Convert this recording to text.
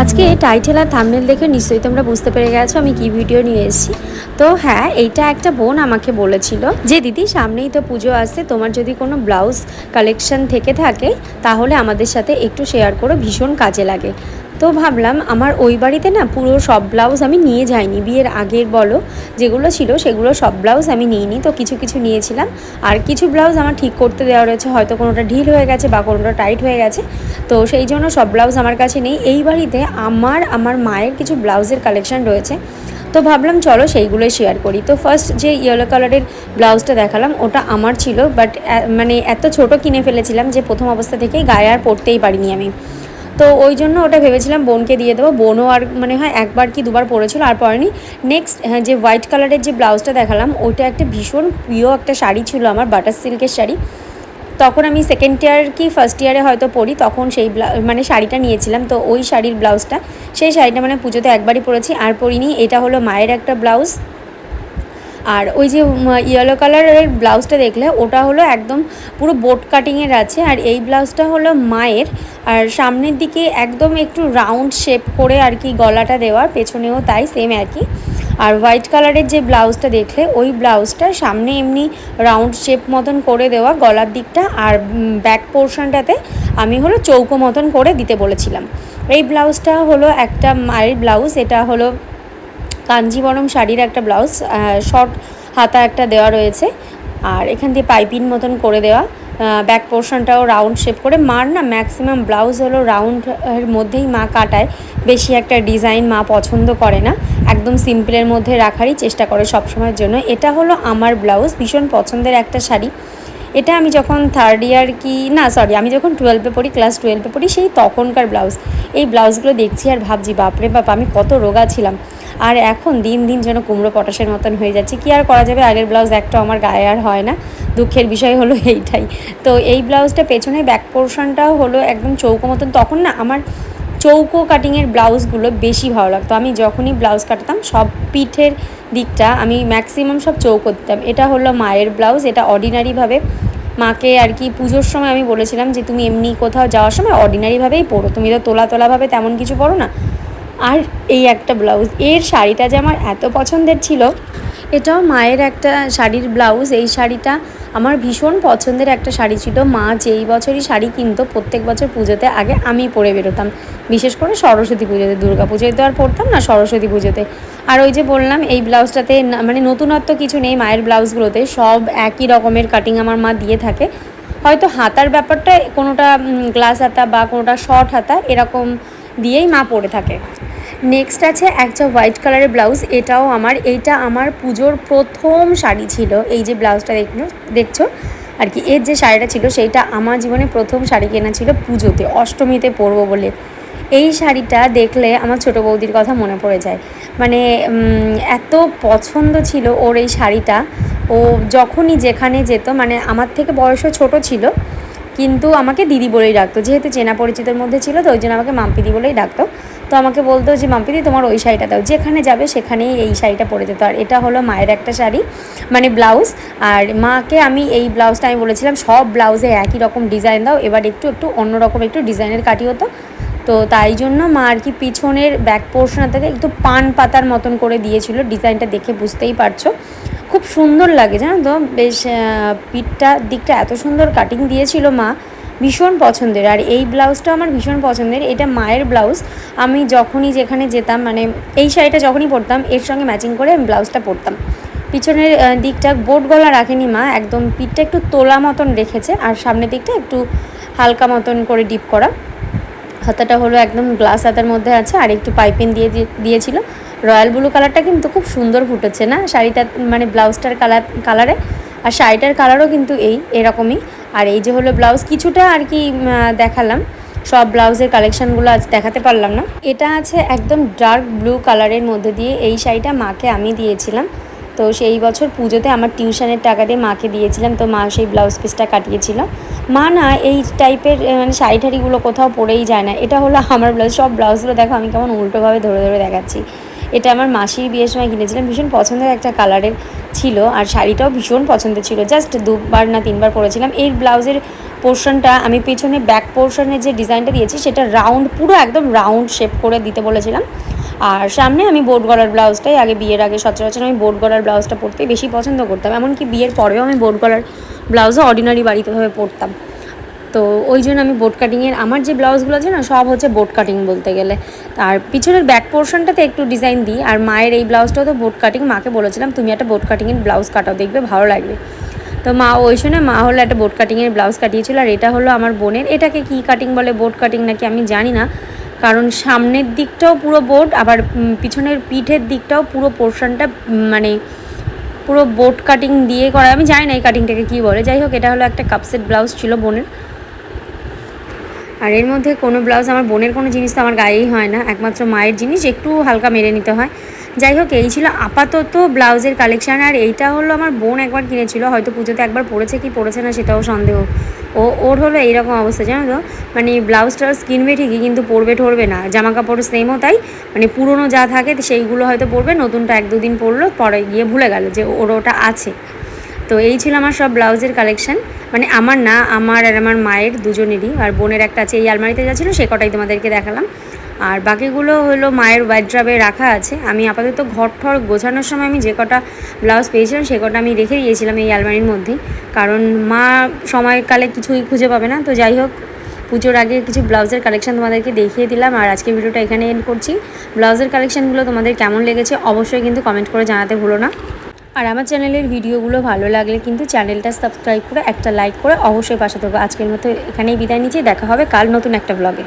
আজকে টাইটেল আর থামনেল দেখে নিশ্চয়ই তোমরা বুঝতে পেরে গেছো আমি কি ভিডিও নিয়ে এসেছি। তো হ্যাঁ এইটা একটা বোন আমাকে বলেছিল যে, দিদি, সামনেই তো পুজো আসছে তোমার যদি কোনো ব্লাউজ কালেকশন থেকে থাকে, তাহলে আমাদের সাথে একটু শেয়ার করো, ভীষণ কাজে লাগে। তো ভাবলাম আমার ওই বাড়িতে না পুরো সব ব্লাউজ আমি নিয়ে যাইনি। বিয়ের আগের বলো যেগুলো ছিল সেগুলো সব ব্লাউজ আমি নিইনি। তো কিছু কিছু নিয়েছিলাম। আর কিছু ব্লাউজ আমার ঠিক করতে দেওয়া রয়েছে। হয়তো কোনোটা ঢিল হয়ে গেছে বা কোনোটা টাইট হয়ে গেছে। তো সেই জন্য সব ব্লাউজ আমার কাছে নেই। এই বাড়িতে আমার আমার মায়ের কিছু ব্লাউজের কালেকশন রয়েছে। তো ভাবলাম চলো সেইগুলোই শেয়ার করি। তো ফার্স্ট যে ইয়েলো কালারের ব্লাউজটা দেখালাম, ওটা আমার ছিল। বাট মানে এত ছোট কিনে ফেলেছিলাম যে প্রথম অবস্থা থেকেই গায়ে আর পরতেই পারিনি আমি। তো ওই জন্য ওটা ভেবেছিলাম বোনকে দিয়ে দেবো। বোনও আর মানে হয় একবার কি দুবার পরেছিল, আর পরেনি। নেক্সট হ্যাঁ যে হোয়াইট কালারের যে ব্লাউজটা দেখালাম, ওইটা একটা ভীষণ প্রিয় একটা শাড়ি ছিল আমার বাটার সিল্কের শাড়ি। তখন আমি সেকেন্ড ইয়ার কি ফার্স্ট ইয়ারে হয়তো পড়ি তখন সেই মানে শাড়িটা নিয়েছিলাম। তো ওই শাড়ির ব্লাউজটা, সেই শাড়িটা মানে পুজোতে একবারই পরেছি, আর পরিনি। এটা হলো মায়ের একটা ব্লাউজ। আর ওই যে ইয়েলো কালারের ব্লাউজটা দেখলে, ওটা হলো একদম পুরো বোট কাটিংয়ের আছে। আর এই ব্লাউজটা হলো মায়ের। আর সামনের দিকে একদম একটু রাউন্ড শেপ করে আর কি গলাটা দেওয়ার, পেছনেও তাই সেম একই। আর হোয়াইট কালারের যে ব্লাউজটা দেখলে, ওই ব্লাউজটা সামনে এমনি রাউন্ড শেপ মতন করে দেওয়া গলার দিকটা। আর ব্যাক পোর্শনটাতে আমি হলো চৌকো মতন করে দিতে বলেছিলাম। এই ব্লাউজটা হলো একটা মায়ের ব্লাউজ এটা হলো কাঞ্জিবরম শাড়ির একটা ব্লাউজ শর্ট হাতা একটা দেওয়া রয়েছে। আর এখান দিয়ে পাইপিং মতন করে দেওয়া। ব্যাক পোর্শনটাও রাউন্ড শেপ করে। মার না ম্যাক্সিমাম ব্লাউজ হলো রাউন্ড এর মধ্যেই মা কাটায়। বেশি একটা ডিজাইন মা পছন্দ করে না। একদম সিম্পলের মধ্যে রাখারই চেষ্টা করে সবসময়ের জন্য। এটা হলো আমার ব্লাউজ, ভীষণ পছন্দের একটা শাড়ি। এটা আমি যখন থার্ড ইয়ার কি, না সরি আমি যখন টুয়েলভে পড়ি ক্লাস টুয়েলভে পড়ি, সেই তখনকার ব্লাউজ। এই ব্লাউজগুলো দেখছি আর ভাবছি, বাপরে বাপ, আমি কত রোগা ছিলাম। আর এখন দিন দিন যেন কুমড়ো পটাশের মতন হয়ে যাচ্ছে। কি আর করা যাবে? আগের ব্লাউজ একটা আমার গায়ে আর হয় না। দুঃখের বিষয় হলো এইটাই। তো এই ব্লাউজটা পেছনে ব্যাক পোর্শনটাও হলো একদম চৌকো মতন। তখন না আমার চৌকো কাটিংয়ের ব্লাউজগুলো বেশি ভালো লাগতো। আমি যখনই ব্লাউজ কাটতাম, সব পিঠের দিকটা আমি ম্যাক্সিমাম সব চৌকো দিতাম। এটা হলো মায়ের ব্লাউজ। এটা অর্ডিনারিভাবে মাকে আর কি পুজোর সময় আমি বলেছিলাম যে, তুমি এমনি কোথাও যাওয়ার সময় অর্ডিনারিভাবেই পরো। তুমি তো তোলা তোলাভাবে তেমন কিছু পরো না। আর এই একটা ব্লাউজ। এর শাড়িটা যে আমার এত পছন্দের ছিল, এটাও মায়ের একটা শাড়ির ব্লাউজ। এই শাড়িটা আমার ভীষণ পছন্দের একটা শাড়ি ছিল। মা যেই বছরই শাড়ি কিনতো, প্রত্যেক বছর পুজোতে আগে আমি পরে বেরোতাম। বিশেষ করে সরস্বতী পুজোতে, দুর্গা পুজোয় তো আর পরতাম না সরস্বতী পুজোতে। আর ওই যে বললাম, এই ব্লাউজটাতে মানে নতুনত্ব কিছু নেই মায়ের ব্লাউজগুলোতে। সব একই রকমের কাটিং আমার মা দিয়ে থাকে। হয়তো হাতার ব্যাপারটা কোনোটা গ্লাস হাতা বা কোনোটা শর্ট হাতা, এরকম দিয়েই মা পরে থাকে। নেক্সট আছে একটা হোয়াইট কালারের ব্লাউজ এটাও আমার, এইটা আমার পুজোর প্রথম শাড়ি ছিল। এই যে ব্লাউজটা দেখল দেখছ? আর কি, এর যে শাড়িটা ছিল, সেইটা আমার জীবনে প্রথম শাড়ি কেনা ছিল পুজোতে, অষ্টমীতে পরবো বলে। এই শাড়িটা দেখলে আমার ছোটো বৌদির কথা মনে পড়ে যায়। মানে এত পছন্দ ছিল ওর এই শাড়িটা। ও যখনই যেখানে যেত মানে আমার থেকে বয়সও ছোট ছিল, কিন্তু আমাকে দিদি বলেই ডাকতো। যেহেতু চেনা পরিচিতের মধ্যে ছিল, তো ওই জন্য আমাকে মাম্পিদি বলেই ডাকতো। তো আমাকে বলতো যে মাম্পিদি তোমার ওই শাড়িটা দাও। যেখানে যাবে সেখানেই এই শাড়িটা পরে যেত। আর এটা হলো মায়ের একটা শাড়ি মানে ব্লাউজ। আর মাকে আমি এই ব্লাউজটা আমি বলেছিলাম, সব ব্লাউজে একই রকম ডিজাইন দাও। এবার একটু একটু অন্যরকম একটু ডিজাইনের কাটি হতো। তো তাই জন্য মা আর কি পিছনের ব্যাক পোর্শন থেকে একটু পান পাতার মতন করে দিয়েছিল। ডিজাইনটা দেখে বুঝতেই পারছ। খুব সুন্দর লাগে, জানো তো? বেশ পিঠটা, দিকটা এত সুন্দর কাটিং দিয়েছিল মা। ভীষণ পছন্দের। আর এই ব্লাউজটা আমার ভীষণ পছন্দের। এটা মায়ের ব্লাউজ। আমি যখনই যেখানে যেতাম মানে এই শাড়িটা যখনই পরতাম, এর সঙ্গে ম্যাচিং করে আমি ব্লাউজটা পরতাম। পিছনের দিকটা বোট গলা রাখেনি মা, একদম পিঠটা একটু তোলা মতন রেখেছে, আর সামনের দিকটা একটু হালকা মতন করে ডিপ করা। হাতাটা হলো একদম গ্লাস হাতার মধ্যে আছে, আর একটু পাইপিং দিয়ে দিয়ে- দিয়েছিল। রয়্যাল ব্লু কালারটা কিন্তু খুব সুন্দর ফুটেছে না? শাড়িটা মানে ব্লাউজটার কালার, কালারে। আর শাড়িটার কালারও কিন্তু এই, এরকমই। আর এই যে হলো ব্লাউজ, কিছুটা আর কি দেখালাম। সব ব্লাউজের কালেকশানগুলো আজ দেখাতে পারলাম না। এটা আছে একদম ডার্ক ব্লু কালারের মধ্যে দিয়ে। এই শাড়িটা মাকে আমি দিয়েছিলাম। তো সেই বছর পুজোতে আমার টিউশনের টাকা দিয়ে মাকে দিয়েছিলাম। তো মা সেই ব্লাউজ পিসটা কাটিয়েছিল। মা না এই টাইপের মানে শাড়ি ঠাড়িগুলো কোথাও পরেই যায় না। এটা হলো আমার ব্লাউজ। সব ব্লাউজগুলো দেখো, আমি কেমন উল্টোভাবে ধরে ধরে দেখাচ্ছি। এটা আমার মাসির বিয়ের সময় কিনেছিলাম, ভীষণ পছন্দের একটা কালারের ছিল আর শাড়িটাও ভীষণ পছন্দের ছিল। জাস্ট দুবার না তিনবার পরেছিলাম। এই ব্লাউজের পোর্শনটা, আমি পেছনে ব্যাক পোর্শনের যে ডিজাইনটা দিয়েছি, সেটা রাউন্ড পুরো একদম রাউন্ড শেপ করে দিতে বলেছিলাম। আর সামনে আমি বোর্ড গলার ব্লাউজটাই, আগে বিয়ের আগে সচরাচর আমি বোর্ড গলার ব্লাউজটা পরতেই বেশি পছন্দ করতাম। এমনকি বিয়ের পরেও আমি বোট গলার ব্লাউজও অর্ডিনারি বাড়িতেভাবে পরতাম। তো ওই জন্য আমি বোট কাটিংয়ের আমার যে ব্লাউজগুলো আছে না, সব হচ্ছে বোট কাটিং বলতে গেলে। আর পিছনের ব্যাক পোর্শনটাতে একটু ডিজাইন দিই, আর মায়ের এই ব্লাউজটাও তো বোট কাটিং মাকে বলেছিলাম, তুমি একটা বোট কাটিংয়ের ব্লাউজ কাটাও, দেখবে ভালো লাগবে। তো মা, ওই সময় মা হলো একটা বোট কাটিংয়ের ব্লাউজ কাটিয়েছিল, আর এটা হলো আমার বোনের। এটাকে কি কাটিং বলে বোট কাটিং নাকি আমি জানি না, কারণ সামনের দিকটাও পুরো বোট আবার পিছনের পিঠের দিকটাও পুরো পোর্শনটা মানে পুরো বোট কাটিং দিয়ে করা। আমি জানি না এই কাটিংটাকে কী বলে। যাই হোক, এটা হলো একটা কাপসেট ব্লাউজ ছিল বোনের। আর এর মধ্যে কোনো ব্লাউজ আমার বোনের কোনো জিনিস তো আমার গায়েই হয় না, একমাত্র মায়ের জিনিস, একটু হালকা মেরে নিতে হয়। যাই হোক, এই ছিল আপাতত ব্লাউজের কালেকশান আর এইটা হলো আমার বোন একবার কিনেছিল, হয়তো পুজোতে একবার পড়েছে কি পড়েছে না সেটাও সন্দেহ। ও, ওর হলো এইরকম অবস্থা, জানো তো? মানে ব্লাউজ টাউজ কিনবে ঠিকই কিন্তু পরবে ঠরবে না জামা কাপড় সেমও তাই মানে পুরনো যা থাকে সেইগুলো হয়তো পরবে, নতুনটা এক দুদিন পরলো, পরে গিয়ে ভুলে গেল যে ওর ওটা আছে। তো এই ছিল আমার সব ব্লাউজের কালেকশন। মানে আমার না, আমার আর আমার মায়ের দুজনেরই। আর বোনের একটা আছে, এই আলমারিতে যা ছিল সে কটাই তোমাদেরকে দেখালাম। আর বাকিগুলো হলো মায়ের ওয়াইড্রাবে রাখা আছে। আমি আপাতত ঘর ঠর গোছানোর সময় আমি যে কটা ব্লাউজ পেয়েছিলাম, সে কটা আমি রেখে দিয়েছিলাম এই আলমারির মধ্যেই। কারণ মা সময়কালে কিছুই খুঁজে পাবে না। তো যাই হোক, পুজোর আগে কিছু ব্লাউজের কালেকশন তোমাদেরকে দেখিয়ে দিলাম। আর আজকে ভিডিওটা এখানে এন্ড করছি। ব্লাউজের কালেকশনগুলো তোমাদের কেমন লেগেছে, অবশ্যই কিন্তু কমেন্ট করে জানাতে ভুলো না। আর আমার চ্যানেলের ভিডিওগুলো ভালো লাগলে কিন্তু চ্যানেলটা সাবস্ক্রাইব করে একটা লাইক করে অবশ্যই পাশে থাকব আজকের মতো এখানেই বিদায় নিচ্ছি, দেখা হবে কাল নতুন একটা ব্লগে